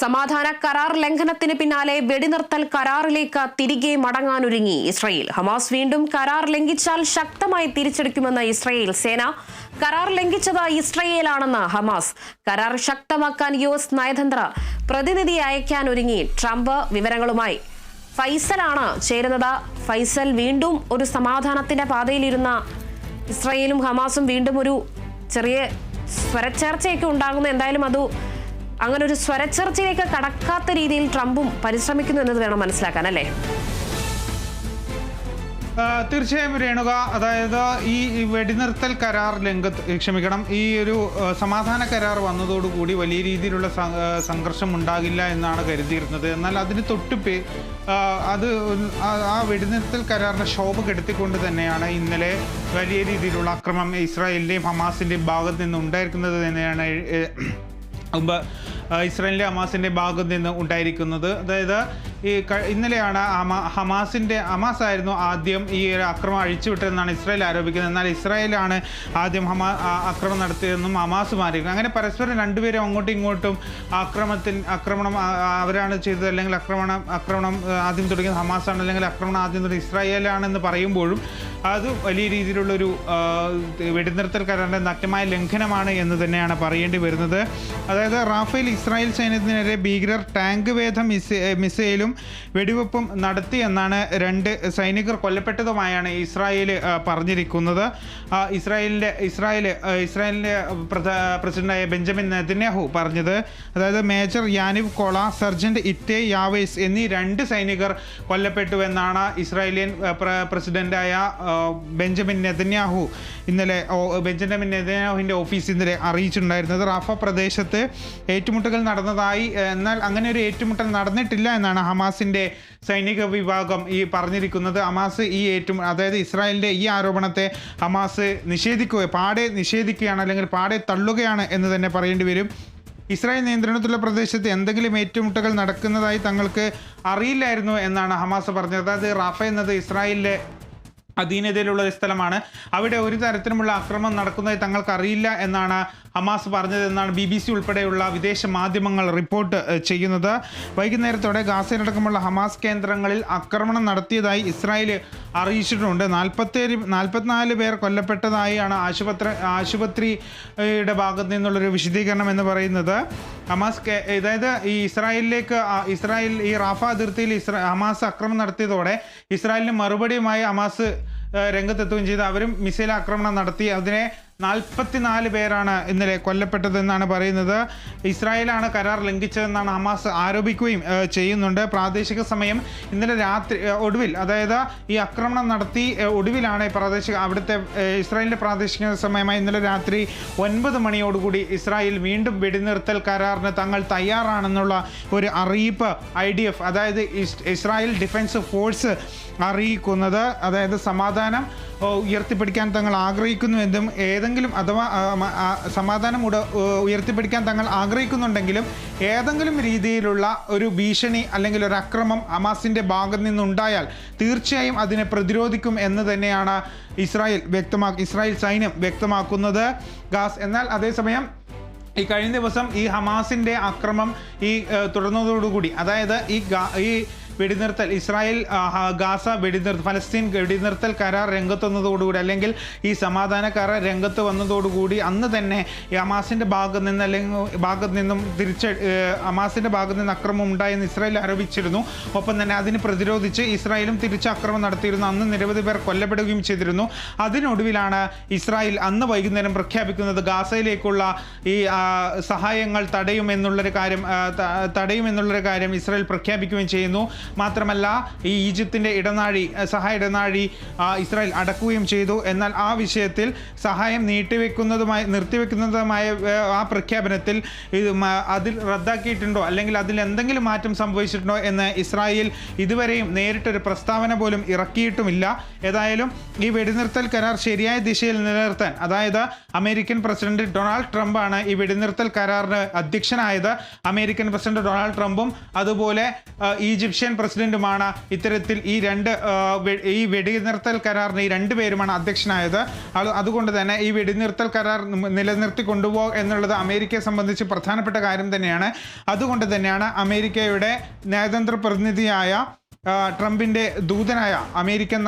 സമാധാന കരാർ ലംഘനത്തിന് പിന്നാലെ വെടിനിർത്തൽ കരാറിലേക്ക് തിരികെ മടങ്ങാനൊരുങ്ങി ഇസ്രയേൽ. ഹമാസ് വീണ്ടും കരാർ ലംഘിച്ചാൽ ശക്തമായി തിരിച്ചെടുക്കുമെന്ന് ഇസ്രയേൽ സേന. കരാർ ലംഘിച്ചത് ഇസ്രയേലാണെന്ന് ഹമാസ്. കരാർ ശക്തമാക്കാൻ യു എസ് നയതന്ത്ര പ്രതിനിധി അയക്കാനൊരുങ്ങി. ട്രംപ് വിവരങ്ങളുമായി. ഫൈസലാണ് ചേരുന്നത്. ഫൈസൽ വീണ്ടും ഒരു സമാധാനത്തിന്റെ പാതയിലിരുന്ന ഇസ്രയേലും ഹമാസും വീണ്ടും ഒരു ചെറിയ സ്വരച്ചേർച്ചയൊക്കെ ഉണ്ടാകുന്നു. എന്തായാലും അത് അങ്ങനെ ഒരു സ്വരചർച്ചയിലേക്ക് കടക്കാത്ത രീതിയിൽ ട്രംപും പരിശ്രമിക്കുന്നു എന്നത് വേണം മനസ്സിലാക്കാൻ അല്ലേ? തീർച്ചയായും രേണുക അതായത് ഈ വെടിനിർത്തൽ കരാർ രംഗത്ത് ക്ഷമിക്കണം ഈ ഒരു സമാധാന കരാർ വന്നതോടുകൂടി വലിയ രീതിയിലുള്ള സംഘർഷം ഉണ്ടാകില്ല എന്നാണ് കരുതിയിരുന്നത്. എന്നാൽ അതിന് തൊട്ട് അത് ആ- വെടിനിർത്തൽ കരാറിന്റെ ശോഭ കെടുത്തിക്കൊണ്ട് തന്നെയാണ് ഇന്നലെ വലിയ രീതിയിലുള്ള അക്രമം ഇസ്രായേലിന്റെയും ഹമാസിന്റെയും ഭാഗത്ത് നിന്ന് ഉണ്ടായിരിക്കുന്നത് തന്നെയാണ് മുമ്പ് ഇസ്രായേലിന്റെ അമാസിന്റെ ഭാഗത്ത് നിന്ന് ഉണ്ടായിരിക്കുന്നത്. അതായത് ഈ ഇന്നലെയാണ് ഹമാസിന്റെ ഹമാസ് ആയിരുന്നു ആദ്യം ഈ ഒരു ആക്രമണം അഴിച്ചുവിട്ടതെന്നാണ് ഇസ്രായേൽ ആരോപിക്കുന്നത്. എന്നാൽ ഇസ്രായേലാണ് ആദ്യം ഹമാ ആക്രമണം നടത്തിയതെന്നും ഹമാസ് മാറിയിരുന്നു അങ്ങനെ പരസ്പരം രണ്ടുപേരും അങ്ങോട്ടും ഇങ്ങോട്ടും ആക്രമത്തിൽ ആക്രമണം അവരാണ് ചെയ്തത്. അല്ലെങ്കിൽ ആക്രമണം ആക്രമണം ആദ്യം തുടങ്ങിയത് ഹമാസാണ്. അല്ലെങ്കിൽ ആക്രമണം ആദ്യം തുടങ്ങിയത് ഇസ്രായേലാണെന്ന് പറയുമ്പോഴും അത് വലിയ രീതിയിലുള്ളൊരു വെടിനിർത്തൽ കരാറിന്റെ നഗ്നമായ ലംഘനമാണ് എന്ന് തന്നെയാണ് പറയേണ്ടി വരുന്നത്. അതായത് റാഫേൽ ഇസ്രായേൽ സൈന്യത്തിനെതിരെ ഭീകരർ ടാങ്ക് വേധ മിസൈ മിസൈലും വെടിവെപ്പും നടത്തിയെന്നാണ് രണ്ട് സൈനികർ കൊല്ലപ്പെട്ടതുമായാണ് ഇസ്രായേൽ പറഞ്ഞിരിക്കുന്നത്. ഇസ്രായേലിന്റെ ഇസ്രായേൽ ഇസ്രായേലിന്റെ പ്രസിഡന്റായ ബെഞ്ചമിൻ നെതന്യാഹു പറഞ്ഞത് അതായത് മേജർ യാനിവ് കൊള സർജന്റ് ഇറ്റെ യാവേസ് എന്നീ രണ്ട് സൈനികർ കൊല്ലപ്പെട്ടുവെന്നാണ് ഇസ്രായേലിയൻ പ്രസിഡന്റായ ബെഞ്ചമിൻ നെതന്യാഹു ഇന്നലെ ബെഞ്ചമിൻ നെതന്യാഹുവിന്റെ ഓഫീസ് ഇന്നലെ അറിയിച്ചിട്ടുണ്ടായിരുന്നത് റാഫ പ്രദേശത്ത് ഏറ്റുമുട്ടൽ നടന്നതായി എന്നാൽ അങ്ങനെ ഒരു ഏറ്റുമുട്ടൽ നടന്നിട്ടില്ല എന്നാണ് ഹമാസിന്റെ സൈനിക വിഭാഗം ഈ പറഞ്ഞിരിക്കുന്നത്. ഹമാസ് ഈ ഏറ്റു അതായത് ഇസ്രായേലിന്റെ ഈ ആരോപണത്തെ ഹമാസ് നിഷേധിക്കുക പാടെ നിഷേധിക്കുകയാണ് അല്ലെങ്കിൽ പാടെ തള്ളുകയാണ് എന്ന് തന്നെ പറയേണ്ടി വരും. ഇസ്രായേൽ നിയന്ത്രണത്തിലുള്ള പ്രദേശത്ത് എന്തെങ്കിലും ഏറ്റുമുട്ടുകൾ നടക്കുന്നതായി തങ്ങൾക്ക് അറിയില്ലായിരുന്നു എന്നാണ് ഹമാസ് പറഞ്ഞത്. അതായത് റാഫ എന്നത് ഇസ്രായേലിലെ അധീനതയിലുള്ള ഒരു സ്ഥലമാണ്. അവിടെ ഒരു തരത്തിലുമുള്ള ആക്രമണം നടക്കുന്നതായി തങ്ങൾക്ക് അറിയില്ല എന്നാണ് ഹമാസ് പറഞ്ഞതെന്നാണ് ബി ബി സി ഉൾപ്പെടെയുള്ള വിദേശ മാധ്യമങ്ങൾ റിപ്പോർട്ട് ചെയ്യുന്നത്. വൈകുന്നേരത്തോടെ ഗാസയിലടക്കമുള്ള ഹമാസ് കേന്ദ്രങ്ങളിൽ ആക്രമണം നടത്തിയതായി ഇസ്രായേൽ അറിയിച്ചിട്ടുണ്ട്. നാൽപ്പത്തേഴ് നാൽപ്പത്തിനാല് പേർ കൊല്ലപ്പെട്ടതായാണ് ആശുപത്രി ആശുപത്രിയുടെ ഭാഗത്തു നിന്നുള്ളൊരു വിശദീകരണം എന്ന് പറയുന്നത്. ഹമാസ് അതായത് ഈ ഇസ്രായേലിലേക്ക് ഇസ്രായേൽ ഈ റാഫ അതിർത്തിയിൽ ഇസ്രാ ഹമാസ് ആക്രമണം നടത്തിയതോടെ ഇസ്രായേലിന് മറുപടിയുമായി ഹമാസ് രംഗത്തെത്തുകയും ചെയ്തു. അവരും മിസൈൽ ആക്രമണം നടത്തി. അതിനെ നാൽപ്പത്തിനാല് പേരാണ് ഇന്നലെ കൊല്ലപ്പെട്ടതെന്നാണ് പറയുന്നത്. ഇസ്രായേലാണ് കരാർ ലംഘിച്ചതെന്നാണ് ഹമാസ് ആരോപിക്കുകയും ചെയ്യുന്നുണ്ട്. പ്രാദേശിക സമയം ഇന്നലെ രാത്രി ഒടുവിൽ അതായത് ഈ ആക്രമണം നടത്തി ഒടുവിലാണ് പ്രാദേശിക അവിടുത്തെ ഇസ്രായേലിന്റെ പ്രാദേശിക സമയമായി ഇന്നലെ രാത്രി ഒൻപത് മണിയോടുകൂടി ഇസ്രായേൽ വീണ്ടും വെടിനിർത്തൽ കരാറിന് തങ്ങൾ തയ്യാറാണെന്നുള്ള ഒരു അറിയിപ്പ് ഐ ഡി എഫ് അതായത് ഇസ്രായേൽ ഡിഫൻസ് ഫോഴ്സ് അറിയിക്കുന്നത്. അതായത് സമാധാനം ഉയർത്തിപ്പിടിക്കാൻ തങ്ങൾ ആഗ്രഹിക്കുന്നുവെന്നും ഏതെങ്കിലും അഥവാ സമാധാനം ഉട ഉയർത്തിപ്പിടിക്കാൻ തങ്ങൾ ആഗ്രഹിക്കുന്നുണ്ടെങ്കിലും ഏതെങ്കിലും രീതിയിലുള്ള ഒരു ഭീഷണി അല്ലെങ്കിൽ ഒരു അക്രമം ഹമാസിന്റെ ഭാഗത്ത് നിന്നുണ്ടായാൽ തീർച്ചയായും അതിനെ പ്രതിരോധിക്കും എന്ന് തന്നെയാണ് ഇസ്രായേൽ വ്യക്തമാ ഇസ്രായേൽ സൈന്യം വ്യക്തമാക്കുന്നത്. ഗാസ് എന്നാൽ അതേസമയം ഈ കഴിഞ്ഞ ദിവസം ഈ ഹമാസിന്റെ അക്രമം ഈ തുടർന്നതോടുകൂടി അതായത് ഈ ഈ വെടിനിർത്തൽ ഇസ്രായേൽ ഗാസ വെടിനിർത്തൽ ഫലസ്തീൻ വെടിനിർത്തൽ കരാർ രംഗത്ത് വന്നതോടുകൂടി അല്ലെങ്കിൽ ഈ സമാധാന കരാർ രംഗത്ത് വന്നതോടുകൂടി അന്ന് തന്നെ ഈ ഹമാസിന്റെ ഭാഗത്ത് നിന്ന് അല്ലെങ്കിൽ ഭാഗത്ത് നിന്നും തിരിച്ച് അമാസിന്റെ ഭാഗത്ത് നിന്ന് അക്രമം ഉണ്ടായെന്ന് ഇസ്രായേൽ ആരോപിച്ചിരുന്നു. ഒപ്പം തന്നെ അതിന് പ്രതിരോധിച്ച് ഇസ്രായേലും തിരിച്ച് അക്രമം നടത്തിയിരുന്നു. അന്ന് നിരവധി പേർ കൊല്ലപ്പെടുകയും ചെയ്തിരുന്നു. അതിനൊടുവിലാണ് ഇസ്രായേൽ അന്ന് വൈകുന്നേരം പ്രഖ്യാപിക്കുന്നത് ഗാസയിലേക്കുള്ള ഈ സഹായങ്ങൾ തടയുമെന്നുള്ളൊരു കാര്യം തടയുമെന്നുള്ളൊരു കാര്യം ഇസ്രായേൽ പ്രഖ്യാപിക്കുകയും ചെയ്യുന്നു. മാത്രമല്ല ഈ ഈജിപ്തിന്റെ ഇടനാഴി സഹായ ഇടനാഴി ഇസ്രായേൽ അടക്കുകയും ചെയ്തു. എന്നാൽ ആ വിഷയത്തിൽ സഹായം നീട്ടിവെക്കുന്നതുമായി നിർത്തിവെക്കുന്നതുമായ ആ പ്രഖ്യാപനത്തിൽ ഇത് അതിൽ റദ്ദാക്കിയിട്ടുണ്ടോ? അല്ലെങ്കിൽ അതിൽ എന്തെങ്കിലും മാറ്റം സംഭവിച്ചിട്ടുണ്ടോ എന്ന് ഇസ്രായേൽ ഇതുവരെയും നേരിട്ടൊരു പ്രസ്താവന പോലും ഇറക്കിയിട്ടുമില്ല. ഏതായാലും ഈ വെടിനിർത്തൽ കരാർ ശരിയായ ദിശയിൽ നിലനിർത്താൻ അതായത് അമേരിക്കൻ പ്രസിഡന്റ് ഡൊണാൾഡ് ട്രംപാണ് ഈ വെടിനിർത്തൽ കരാറിന് അധ്യക്ഷനായത്. അമേരിക്കൻ പ്രസിഡന്റ് ഡൊണാൾഡ് ട്രംപും അതുപോലെ ഈജിപ്ഷ്യൻ പ്രസിഡന്റുമാണ് ഇത്തരത്തിൽ ഈ രണ്ട് ഈ വെടിനിർത്തൽ കരാറിന് ഈ രണ്ടുപേരുമാണ് അധ്യക്ഷനായത്. അതുകൊണ്ട് തന്നെ ഈ വെടിനിർത്തൽ കരാർ നിലനിർത്തി കൊണ്ടുപോകുക എന്നുള്ളത് അമേരിക്കയെ സംബന്ധിച്ച് പ്രധാനപ്പെട്ട കാര്യം തന്നെയാണ്. അതുകൊണ്ട് തന്നെയാണ് അമേരിക്കയുടെ നയതന്ത്ര പ്രതിനിധിയായ ട്രംപിന്റെ ദൂതനായ അമേരിക്കൻ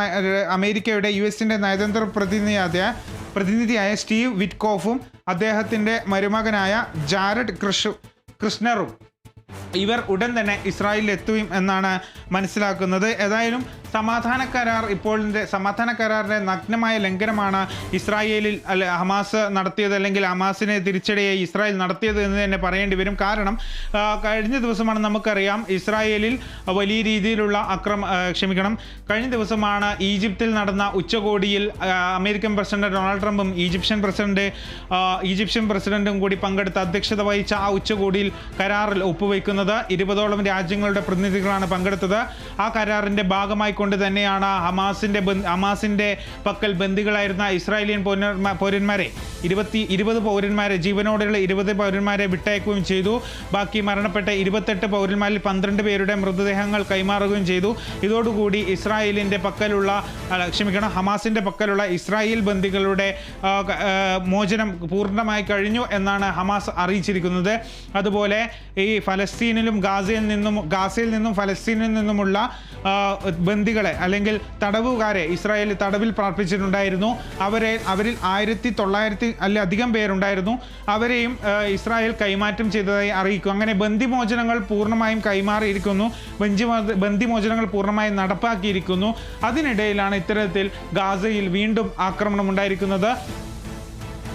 അമേരിക്കയുടെ യു എസിന്റെ നയതന്ത്ര പ്രതിനിധിയായ പ്രതിനിധിയായ സ്റ്റീവ് വിറ്റ്കോഫും അദ്ദേഹത്തിന്റെ മരുമകനായ ജാരഡ് കൃഷ് കൃഷ്ണറും ഇവർ ഉടൻ തന്നെ ഇസ്രായേലിൽ എത്തുകയും എന്നാണ് മനസ്സിലാക്കുന്നത്. ഏതായാലും സമാധാന കരാർ ഇപ്പോഴിന്റെ സമാധാന കരാറിന്റെ നഗ്നമായ ലംഘനമാണ് ഇസ്രായേലിൽ അല്ലെ ഹമാസ് നടത്തിയത് അല്ലെങ്കിൽ ഹമാസിനെ തിരിച്ചടിയെ ഇസ്രായേൽ നടത്തിയത് എന്ന് തന്നെ പറയേണ്ടി വരും. കാരണം കഴിഞ്ഞ ദിവസമാണ് നമുക്കറിയാം ഇസ്രായേലിൽ വലിയ രീതിയിലുള്ള അക്രമ ക്ഷമിക്കണം. കഴിഞ്ഞ ദിവസമാണ് ഈജിപ്തിൽ നടന്ന ഉച്ചകോടിയിൽ അമേരിക്കൻ പ്രസിഡന്റ് ഡൊണാൾഡ് ട്രംപും ഈജിപ്ഷ്യൻ പ്രസിഡന്റ് ഈജിപ്ഷ്യൻ പ്രസിഡന്റും കൂടി പങ്കെടുത്ത് അധ്യക്ഷത വഹിച്ച ആ ഉച്ചകോടിയിൽ കരാറിൽ ഒപ്പുവെക്കുന്നത് ഇരുപതോളം രാജ്യങ്ങളുടെ പ്രതിനിധികളാണ് പങ്കെടുത്തത്. ആ കരാറിന്റെ ഭാഗമായി കൊണ്ട് തന്നെയാണ് ഹമാസിന്റെ ഹമാസിന്റെ പക്കൽ ബന്ദികളായിരുന്ന ഇസ്രായേലിയൻ പൗരന്മാ- പൗരന്മാരെ ഇരുപത്തി ഇരുപത് പൗരന്മാരെ ജീവനോടെയുള്ള ഇരുപത് പൗരന്മാരെ വിട്ടയക്കുകയും ചെയ്തു. ബാക്കി മരണപ്പെട്ട ഇരുപത്തെട്ട് പൗരന്മാരിൽ പന്ത്രണ്ട് പേരുടെ മൃതദേഹങ്ങൾ കൈമാറുകയും ചെയ്തു. ഇതോടുകൂടി ഇസ്രായേലിന്റെ പക്കലുള്ള ക്ഷമിക്കണം ഹമാസിന്റെ പക്കലുള്ള ഇസ്രായേൽ ബന്ദികളുടെ മോചനം പൂർണമായി കഴിഞ്ഞു എന്നാണ് ഹമാസ് അറിയിച്ചിരിക്കുന്നത്. അതുപോലെ ഈ ഫലസ്തീനിലും ഗാസയിൽ നിന്നും ഗാസയിൽ നിന്നും ഫലസ്തീനിൽ നിന്നുമുള്ള ബന്ദികളെ അല്ലെങ്കിൽ തടവുകാരെ ഇസ്രായേൽ തടവിൽ പ്രാർത്ഥിച്ചിട്ടുണ്ടായിരുന്നു. അവരെ അവരിൽ ആയിരത്തി തൊള്ളായിരത്തി അധികം പേരുണ്ടായിരുന്നു. അവരെയും ഇസ്രായേൽ കൈമാറ്റം ചെയ്തതായി അറിയിക്കും. അങ്ങനെ ബന്ദിമോചനങ്ങൾ പൂർണമായും കൈമാറിയിരിക്കുന്നു. ബഞ്ചി ബന്ദിമോചനങ്ങൾ പൂർണമായും നടപ്പാക്കിയിരിക്കുന്നു. അതിനിടയിലാണ് ഇത്തരത്തിൽ ഗാസയിൽ വീണ്ടും ആക്രമണം ഉണ്ടായിരിക്കുന്നത്.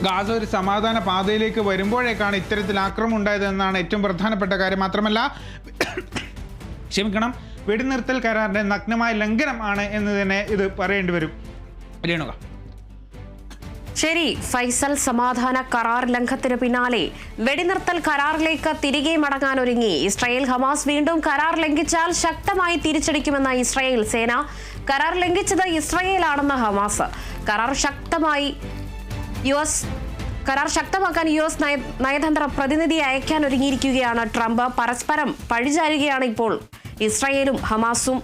ഗാസ ഒരു സമാധാന പാതയിലേക്ക് വരുമ്പോഴേക്കാണ് ഇത്തരത്തിൽ ആക്രമം ഉണ്ടായതെന്നാണ് ഏറ്റവും പ്രധാനപ്പെട്ട കാര്യം. മാത്രമല്ല ക്ഷമിക്കണം വെടിനിർത്തൽ കരാറിന്റെ നഗ്നമായ ലംഘനം ആണ് എന്ന് തന്നെ ഇത് പറയേണ്ടി വരും. രേണുക. ശരി ഫൈസൽ സമാധാന കരാർ ലംഘനത്തിന് പിന്നാലെ വെടിനിർത്തൽ കരാറിലേക്ക് തിരികെ മടങ്ങാൻ ഒരുങ്ങി. ഇസ്രായേൽ ഹമാസ് വീണ്ടും കരാർ ലംഘിച്ചാൽ ശക്തമായി തിരിച്ചടിക്കുമെന്ന ഇസ്രായേൽ സേന. കരാർ ലംഘിച്ചത് ഇസ്രായേലാണെന്ന് ഹമാസ്. കരാർ ശക്തമായി യു എസ് കരാർ ശക്തമാക്കാൻ യു എസ് നയതന്ത്ര പ്രതിനിധി അയക്കാൻ ഒരുങ്ങിയിരിക്കുകയാണ് ട്രംപ്. പരസ്പരം പഴിചാരുകയാണ് ഇപ്പോൾ ഇസ്രായേലും ഹമാസും.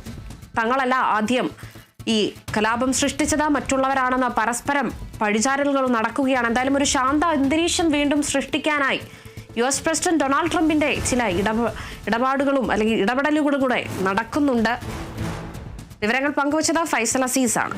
തങ്ങളല്ല ആദ്യം ഈ കലാപം സൃഷ്ടിച്ചത്. മറ്റുള്ളവരാണെന്ന പരസ്പരം പഴിചാരലുകൾ നടക്കുകയാണ്. എന്തായാലും ഒരു ശാന്ത അന്തരീക്ഷം വീണ്ടും സൃഷ്ടിക്കാനായി യു എസ് പ്രസിഡന്റ് ഡൊണാൾഡ് ട്രംപിന്റെ ചില ഇടപ ഇടപാടുകളും അല്ലെങ്കിൽ ഇടപെടലുകളും കൂടെ നടക്കുന്നുണ്ട്. വിവരങ്ങൾ പങ്കുവച്ചത് ഫൈസൽ അസീസാണ്.